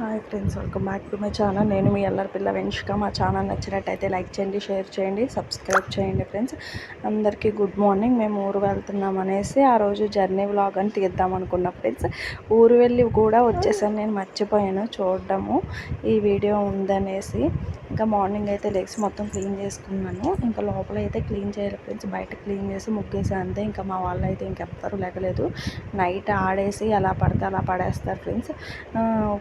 Hi friends welcome back to my channel నేను మీ అల్లరి పిల్ల వెంచుక. మా ఛానల్ నచ్చినట్టయితే లైక్ చేయండి షేర్ చేయండి సబ్స్క్రైబ్ చేయండి ఫ్రెండ్స్ అందరికీ గుడ్ మార్నింగ్ మేము ఊరు వెళ్తున్నాం అనేసి ఆ రోజు జర్నీ వ్లాగ్ అని తీద్దాం అనుకున్న ఫ్రెండ్స్ ఊరు వెళ్ళి కూడా వచ్చేసాను. నేను మర్చిపోయాను చూడడము. ఈ వీడియో ఉందనేసి ఇంకా మార్నింగ్ అయితే లెగ్స్ మొత్తం క్లీన్ చేసుకున్నాను. ఇంకా లోపల అయితే క్లీన్ చేయాలి ఫ్రెండ్స్ బయట క్లీన్ చేసి ముగ్గేసి అంతే. ఇంకా మా వాళ్ళు అయితే ఇంకెవ్వరు లేకలేదు నైట్ ఆడేసి అలా పడితే అలా పడేస్తారు ఫ్రెండ్స్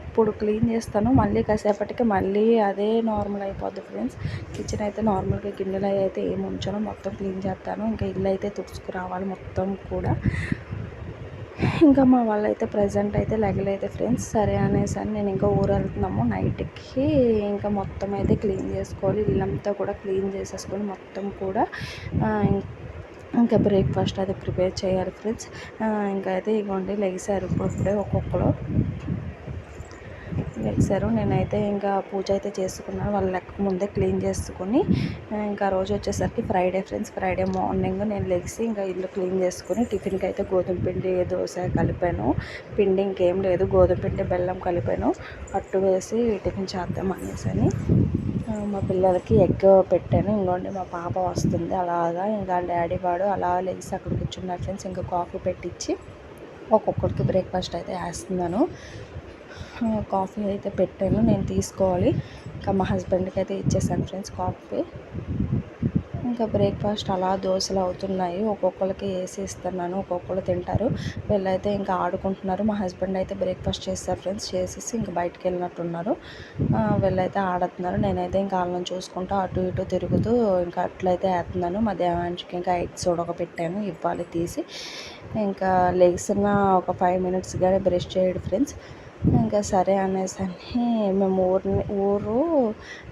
ఇప్పుడు క్లీన్ చేస్తాను. మళ్ళీ కాసేపటికి మళ్ళీ అదే నార్మల్ అయిపోద్ది ఫ్రెండ్స్ కిచెన్ అయితే నార్మల్గా గిన్నెలు అయితే ఏమి ఉంచాను. మొత్తం క్లీన్ చేస్తాను. ఇంకా ఇల్లు అయితే తుడుచుకురావాలి మొత్తం కూడా. ఇంకా మా వాళ్ళైతే ప్రజెంట్ అయితే లెగలేదు ఫ్రెండ్స్ సరే అనేసి అని నేను ఇంకా ఊరు వెళ్తున్నాము. నైట్కి ఇంకా మొత్తం అయితే క్లీన్ చేసుకోవాలి. ఇల్లంతా కూడా క్లీన్ చేసేసుకొని మొత్తం కూడా ఇంకా బ్రేక్ఫాస్ట్ అది ప్రిపేర్ చేయాలి ఫ్రెండ్స్ ఇంకా అయితే ఇగోండి లెగిసారు ఇప్పుడే ఒక్కొక్కరు. వేసారు నేనైతే ఇంకా పూజ అయితే చేసుకున్నాను. వాళ్ళ లెక్క ముందే క్లీన్ చేసుకుని ఇంకా రోజు వచ్చేసరికి ఫ్రైడే ఫ్రెండ్స్ ఫ్రైడే మార్నింగ్ నేను లెగిసి ఇంకా ఇల్లు క్లీన్ చేసుకుని టిఫిన్కి అయితే గోధుమ పిండి దోశ కలిపాను. పిండి ఇంకేం లేదు. గోధుమ పిండి బెల్లం కలిపాను. అట్టు వేసి టిఫిన్ చేద్దాం అనేసి అని మా పిల్లలకి ఎగ్ పెట్టాను. ఇంకోండి మా పాప వస్తుంది అలాగా. ఇంకా డాడీ వాడు అలా లెగిసి అక్కడ కూర్చున్నారు ఫ్రెండ్స్. ఇంకా కాఫీ పెట్టించి ఒక్కొక్కరికి బ్రేక్ఫాస్ట్ అయితే వేస్తున్నాను. కాఫీ అయితే పెట్టాను నేను తీసుకోవాలి. ఇంకా మా హస్బెండ్కి అయితే ఇచ్చేసాను ఫ్రెండ్స్ కాఫీ. ఇంకా బ్రేక్ఫాస్ట్ అలా దోశలు అవుతున్నాయి. ఒక్కొక్కరికి వేసి ఇస్తున్నాను ఒక్కొక్కరు తింటారు. వీళ్ళైతే ఇంకా ఆడుకుంటున్నారు. మా హస్బెండ్ అయితే బ్రేక్ఫాస్ట్ చేస్తారు ఫ్రెండ్స్ చేసేసి ఇంకా బయటకు వెళ్ళినట్టున్నారు. వీళ్ళైతే ఆడుతున్నారు. నేనైతే ఇంకా వాళ్ళని చూసుకుంటూ అటు ఇటు తిరుగుతూ ఇంకా అట్లయితే వేస్తున్నాను. మా దేవానికి ఇంకా ఎగ్స్ ఉడకపెట్టాను ఇవ్వాలి తీసి. ఇంకా లెగ్స్న ఒక ఫైవ్ మినిట్స్ కానీ బ్రష్ చేయడు ఫ్రెండ్స్. ఇంకా సరే అనేసి అని మేము ఊరు ఊరు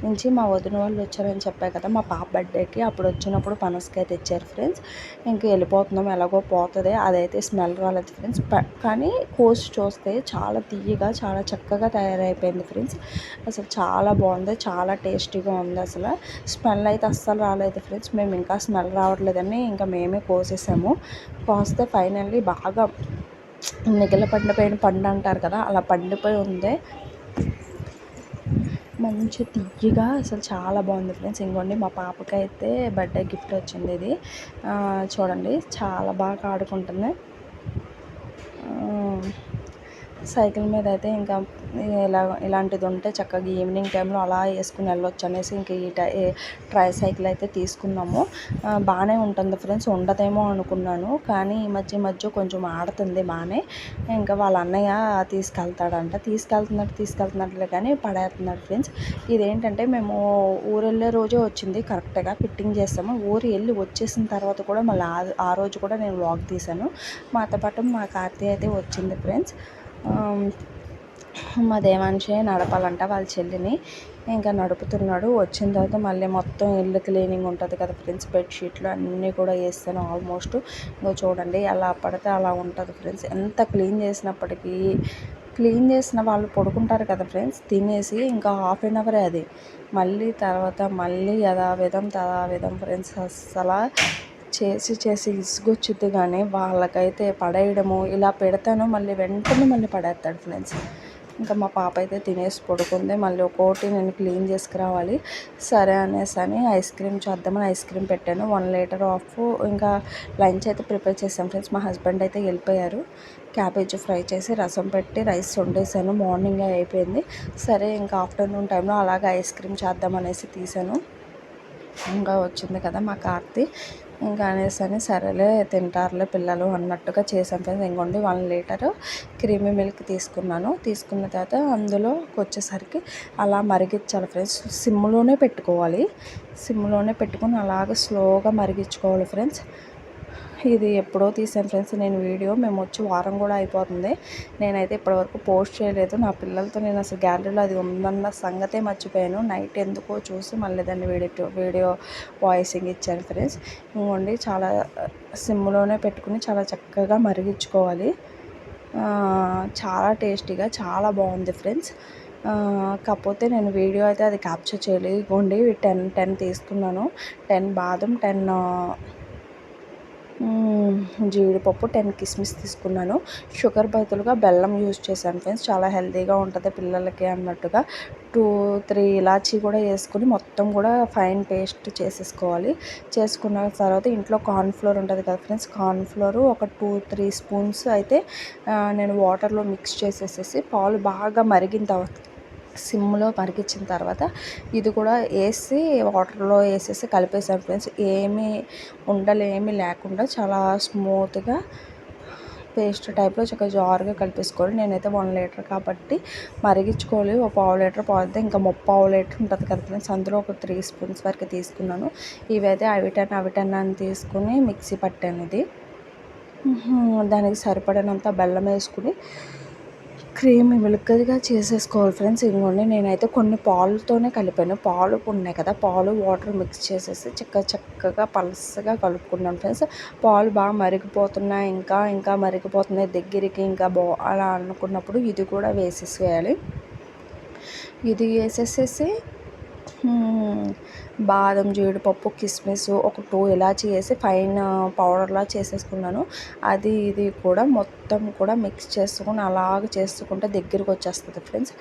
నుంచి మా వదిన వాళ్ళు వచ్చారని చెప్పా కదా మా పాప బర్త్డేకి అప్పుడు వచ్చినప్పుడు పనసకాయ తెచ్చారు ఫ్రెండ్స్. ఇంక వెళ్ళిపోతున్నాం ఎలాగో పోతుంది అదైతే స్మెల్ రాలేదు ఫ్రెండ్స్. కానీ కోసి చూస్తే చాలా తీయగా చాలా చక్కగా తయారైపోయింది ఫ్రెండ్స్. అసలు చాలా బాగుంది చాలా టేస్టీగా ఉంది అసలు. స్మెల్ అయితే అస్సలు రాలేదు ఫ్రెండ్స్. మేము ఇంకా స్మెల్ రావట్లేదని ఇంకా మేమే కోసేసాము. కోస్తే ఫైనల్లీ బాగా నిగల పండిపోయిన పండు అంటారు కదా అలా పండిపోయి ఉంది మంచి తియ్యగా అసలు చాలా బాగుంది ఫ్రెండ్స్ ఇంకోండి మా పాపకి అయితే బర్త్డే గిఫ్ట్ వచ్చింది ఇది. చూడండి చాలా బాగా ఆడుకుంటుంది. సైకిల్ మీద అయితే ఇంకా ఇలా ఇలాంటిది ఉంటే చక్కగా ఈవినింగ్ టైంలో అలా వేసుకుని వెళ్ళొచ్చు అనేసి ఇంక ఈ టై ట్రై సైకిల్ అయితే తీసుకున్నాము. బాగానే ఉంటుంది ఫ్రెండ్స్ ఉండదేమో అనుకున్నాను. కానీ ఈ మధ్య మధ్య కొంచెం ఆడుతుంది బాగానే ఇంకా వాళ్ళ అన్నయ్య తీసుకెళ్తాడంట. తీసుకెళ్తున్నట్టు తీసుకెళ్తున్నట్లే కానీ పడేస్తున్నాడు ఫ్రెండ్స్. ఇదేంటంటే మేము ఊరు వెళ్ళే రోజే వచ్చింది. కరెక్ట్గా ఫిట్టింగ్ చేస్తాము. ఊరు వెళ్ళి వచ్చేసిన తర్వాత కూడా మళ్ళీ ఆ రోజు కూడా నేను వాక్ తీశాను. మాతో పాటు మా కార్తీ అయితే వచ్చింది ఫ్రెండ్స్. మా దేవాంశే నడపాలంట వాళ్ళ చెల్లిని. ఇంకా నడుపుతున్నాడు. వచ్చిన తర్వాత మళ్ళీ మొత్తం ఇల్లు క్లీనింగ్ ఉంటుంది కదా ఫ్రెండ్స్ బెడ్షీట్లు అన్నీ కూడా వేస్తాను ఆల్మోస్ట్. ఇంకో చూడండి అలా పడితే అలా ఉంటుంది ఫ్రెండ్స్. ఎంత క్లీన్ చేసినప్పటికీ క్లీన్ చేసిన వాళ్ళు పడుకుంటారు కదా ఫ్రెండ్స్ తినేసి ఇంకా హాఫ్ అన్ అవరే అది. మళ్ళీ తర్వాత మళ్ళీ యథావిధం తదావిధం ఫ్రెండ్స్ అసలు చేసి చేసి ఇసుగొచ్చుద్ది కానీ వాళ్ళకైతే పడేయడము ఇలా పెడతాను మళ్ళీ వెంటనే మళ్ళీ పడేస్తాడు ఫ్రెండ్స్. ఇంకా మా పాప అయితే తినేసి పడుకుంది. మళ్ళీ ఒక్కోటి నేను క్లీన్ చేసుకురావాలి. సరే అనేసి అని ఐస్ క్రీమ్ చేద్దామని ఐస్ క్రీమ్ పెట్టాను. వన్ లీటర్ ఆఫ్ ఇంకా లంచ్ అయితే ప్రిపేర్ చేసాం ఫ్రెండ్స్. మా హస్బెండ్ అయితే వెళ్ళిపోయారు. క్యాబేజ్ ఫ్రై చేసి రసం పెట్టి రైస్ వండేసాను. మార్నింగ్ అయిపోయింది. సరే ఇంకా ఆఫ్టర్నూన్ టైంలో అలాగే ఐస్ క్రీమ్ చేద్దామనేసి తీసాను. ఇంకా వచ్చింది కదా మా కార్తీ. ఇంకా అనేసి అని సరేలే తింటారులే పిల్లలు అన్నట్టుగా చేసాం ఫ్రెండ్స్. ఇంకోండి వన్ లీటర్ క్రీమీ మిల్క్ తీసుకున్నాను. తీసుకున్న తర్వాత అందులో వచ్చేసరికి అలా మరిగించాలి ఫ్రెండ్స్. సిమ్లోనే పెట్టుకోవాలి. సిమ్లోనే పెట్టుకొని అలాగ స్లోగా మరిగించుకోవాలి ఫ్రెండ్స్. ఇది ఎప్పుడో తీసాను ఫ్రెండ్స్ నేను వీడియో. మేము వచ్చి వారం కూడా అయిపోతుంది. నేనైతే ఇప్పటివరకు పోస్ట్ చేయలేదు. నా పిల్లలతో నేను అసలు గ్యాలరీలో అది ఉందన్న సంగతే మర్చిపోయాను. నైట్ ఎందుకో చూసి మళ్ళీ దాన్ని వీడియో వీడియో వాయిసింగ్ ఇచ్చాను ఫ్రెండ్స్. ఇంకోండి చాలా సిమ్లోనే పెట్టుకుని చాలా చక్కగా మరిగించుకోవాలి. చాలా టేస్టీగా చాలా బాగుంది ఫ్రెండ్స్. కాకపోతే నేను వీడియో అయితే అది క్యాప్చర్ చేయలేదు. ఇగోండి టెన్ టెన్ తీసుకున్నాను. టెన్ బాదం టెన్ జీడిపప్పు టెన్ కిస్మిస్ తీసుకున్నాను. షుగర్ బదులుగా బెల్లం యూజ్ చేశాను ఫ్రెండ్స్. చాలా హెల్తీగా ఉంటుంది పిల్లలకి అన్నట్టుగా. టూ త్రీ ఇలాచీ కూడా వేసుకుని మొత్తం కూడా ఫైన్ పేస్ట్ చేసేసుకోవాలి. చేసుకున్న తర్వాత ఇంట్లో కార్న్ఫ్లోర్ ఉంటుంది కదా ఫ్రెండ్స్. కార్న్ఫ్లోర్ ఒక టూ త్రీ స్పూన్స్ అయితే నేను వాటర్లో మిక్స్ చేసేసేసి పాలు బాగా మరిగిన తర్వాత సిమ్లో మరిగించిన తర్వాత ఇది కూడా వేసి వాటర్లో వేసేసి కలిపేసాను ఫ్రెండ్స్. ఏమీ ఉండలు ఏమీ లేకుండా చాలా స్మూత్గా పేస్ట్ టైప్లో చక్కగా జారుగా కలిపేసుకోవాలి. నేనైతే వన్ లీటర్ కాబట్టి మరిగించుకోవాలి. ఒక పావు లీటర్ పోతే ఇంకా ముప్పావు లీటర్ ఉంటుంది కదా ఫ్రెండ్స్. అందులో ఒక త్రీ స్పూన్స్ వరకు తీసుకున్నాను. ఇవైతే అవిటన్ అవిటన్ అని తీసుకుని మిక్సీ పట్టాను ఇది దానికి సరిపడినంత బెల్లం వేసుకుని క్రీమ్ మిల్క్గా చేసేసుకోవాలి ఫ్రెండ్స్. ఇంకోండి నేనైతే కొన్ని పాలుతోనే కలిపాను. పాలు ఉన్నాయి కదా పాలు వాటర్ మిక్స్ చేసేసి చక్క చక్కగా పలసగా కలుపుకున్నాను ఫ్రెండ్స్. పాలు బాగా మరిగిపోతున్నాయి. ఇంకా ఇంకా మరిగిపోతున్నాయి దగ్గరికి. ఇంకా బా అలా అనుకున్నప్పుడు ఇది కూడా వేసేసేయాలి. ఇది వేసేసేసి బాదం జీడిపప్పు కిస్మిస్ ఒక టూ ఇలాచి వేసి ఫైన్ పౌడర్లా చేసేసుకున్నాను. అది ఇది కూడా మొత్తం కూడా మిక్స్ చేసుకుని అలాగ చేసుకుంటే దగ్గరికి వచ్చేస్తుంది ఫ్రెండ్స్.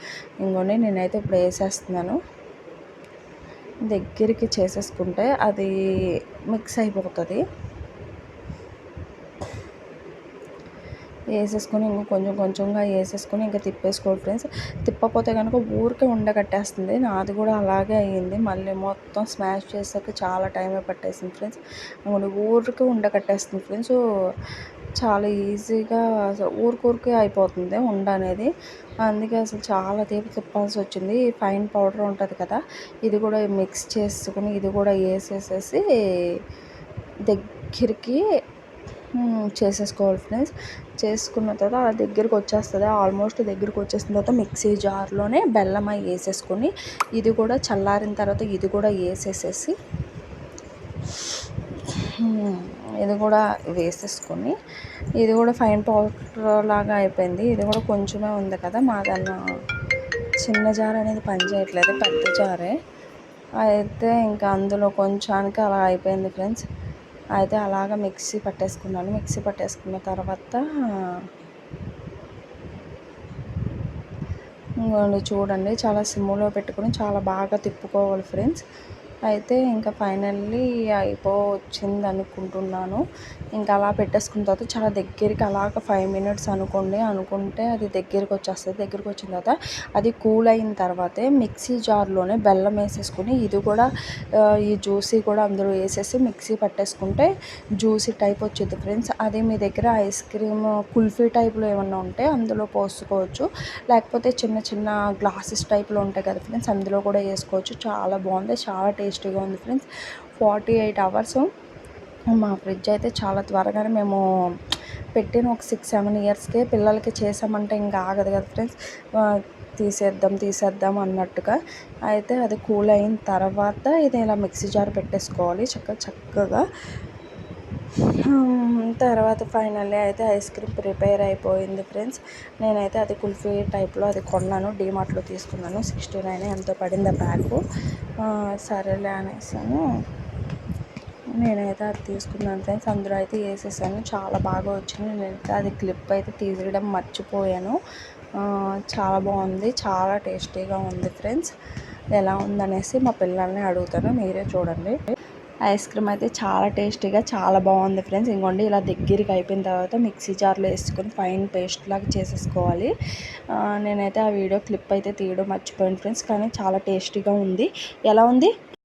ఇంకోండి నేనైతే ఇప్పుడు వేసేస్తున్నాను. దగ్గరికి చేసేసుకుంటే అది మిక్స్ అయిపోతుంది. వేసేసుకొని ఇంకా కొంచెం కొంచెంగా వేసేసుకొని ఇంకా తిప్పేసుకోవాలి ఫ్రెండ్స్ తిప్పపోతే కనుక ఊరికే ఉండగట్టేస్తుంది నాది కూడా అలాగే అయ్యింది. మళ్ళీ మొత్తం స్మాష్ చేసాక చాలా టైమే పట్టేసింది ఫ్రెండ్స్ ఇంకోటి ఊరికే ఉండగట్టేస్తుంది ఫ్రెండ్స్ చాలా ఈజీగా అసలు ఊరికూరికే అయిపోతుంది ఉండ అనేది. అందుకే అసలు చాలా తీపి తిప్పాల్సి వచ్చింది. ఫైన్ పౌడర్ ఉంటుంది కదా ఇది కూడా మిక్స్ చేసుకుని ఇది కూడా వేసేసేసి దగ్గరికి చేసేసుకోవాలి ఫ్రెండ్స్ చేసుకున్న తర్వాత ఆ దగ్గరికి వచ్చేస్తుంది ఆల్మోస్ట్ దగ్గరికి వచ్చేసిన తర్వాత మిక్సీ జార్లోనే బెల్లం అవి వేసేసుకొని ఇది కూడా చల్లారిన తర్వాత ఇది కూడా వేసేసేసి ఇది కూడా వేసేసుకొని ఇది కూడా ఫైన్ పౌడర్ లాగా అయిపోయింది. ఇది కూడా కొంచెమే ఉంది కదా మాదన్న చిన్న జార్ అనేది పని చేయట్లేదు పెద్ద జారే అయితే ఇంకా అందులో కొంచానికి అలా అయిపోయింది ఫ్రెండ్స్ అయితే అలాగ మిక్సీ పట్టేసుకున్నాను. మిక్సీ పట్టేసుకున్న తర్వాత చూడండి చాలా సిమ్లో పెట్టుకుని చాలా బాగా తిప్పుకోవాలి ఫ్రెండ్స్. అయితే ఇంకా ఫైనల్లీ అయిపో వచ్చింది అనుకుంటున్నాను ఇంకా అలా పెట్టేసుకున్న తర్వాత చాలా దగ్గరికి అలాగ ఫైవ్ మినిట్స్ అనుకోండి. అనుకుంటే అది దగ్గరికి వచ్చేస్తుంది. దగ్గరికి వచ్చిన తర్వాత అది కూల్ అయిన తర్వాతే మిక్సీ జార్లోనే బెల్లం వేసేసుకుని ఇది కూడా ఈ జ్యూసీ కూడా అందులో వేసేసి మిక్సీ పట్టేసుకుంటే జ్యూసీ టైప్ వచ్చింది ఫ్రెండ్స్. అదే మీ దగ్గర ఐస్ క్రీమ్ కుల్ఫీ టైప్లో ఏమన్నా ఉంటే అందులో పోసుకోవచ్చు. లేకపోతే చిన్న చిన్న గ్లాసెస్ టైప్లో ఉంటాయి కదా ఫ్రెండ్స్ అందులో కూడా వేసుకోవచ్చు. చాలా బాగుంది. చాలా టేస్టీగా ఉంది ఫ్రెండ్స్. Forty eight hours. మా ఫ్రిడ్జ్ అయితే చాలా త్వరగానే మేము పెట్టిన ఒక సిక్స్ సెవెన్ ఇయర్స్కే పిల్లలకి చేసామంటే ఇంకా ఆగదు కదా ఫ్రెండ్స్. తీసేద్దాం తీసేద్దాం అన్నట్టుగా. అయితే అది కూల్ అయిన తర్వాత ఇది ఇలా మిక్సీ జార్ పెట్టేసుకోవాలి. చక్కగా చక్కగా తర్వాత ఫైనల్లీ అయితే ఐస్ క్రీమ్ ప్రిపేర్ అయిపోయింది ఫ్రెండ్స్. నేనైతే అది కుల్ఫీ టైప్లో అది కొన్నాను డీమార్ట్లో తీసుకున్నాను. సిక్స్టీ నైన్ ఎంతో పడింది ఆ ప్యాకు. సరేలే అనేసాను. నేనైతే అది తీసుకున్నాను ఫ్రెండ్స్. అందులో అయితే వేసేసాను. చాలా బాగా వచ్చింది. నేనైతే అది క్లిప్ అయితే తీసేయడం మర్చిపోయాను. చాలా బాగుంది. చాలా టేస్టీగా ఉంది ఫ్రెండ్స్. ఎలా ఉందనేసి మా పిల్లల్ని అడుగుతాను. మీరే చూడండి. ఐస్ క్రీమ్ అయితే చాలా టేస్టీగా చాలా బాగుంది ఫ్రెండ్స్. ఇంకోండి ఇలా దగ్గరికి అయిపోయిన తర్వాత మిక్సీ జార్లో వేసుకొని ఫైన్ పేస్ట్ లాగా చేసేసుకోవాలి. నేనైతే ఆ వీడియో క్లిప్ అయితే తీయడం మర్చిపోయాను ఫ్రెండ్స్ కానీ చాలా టేస్టీగా ఉంది. ఎలా ఉంది?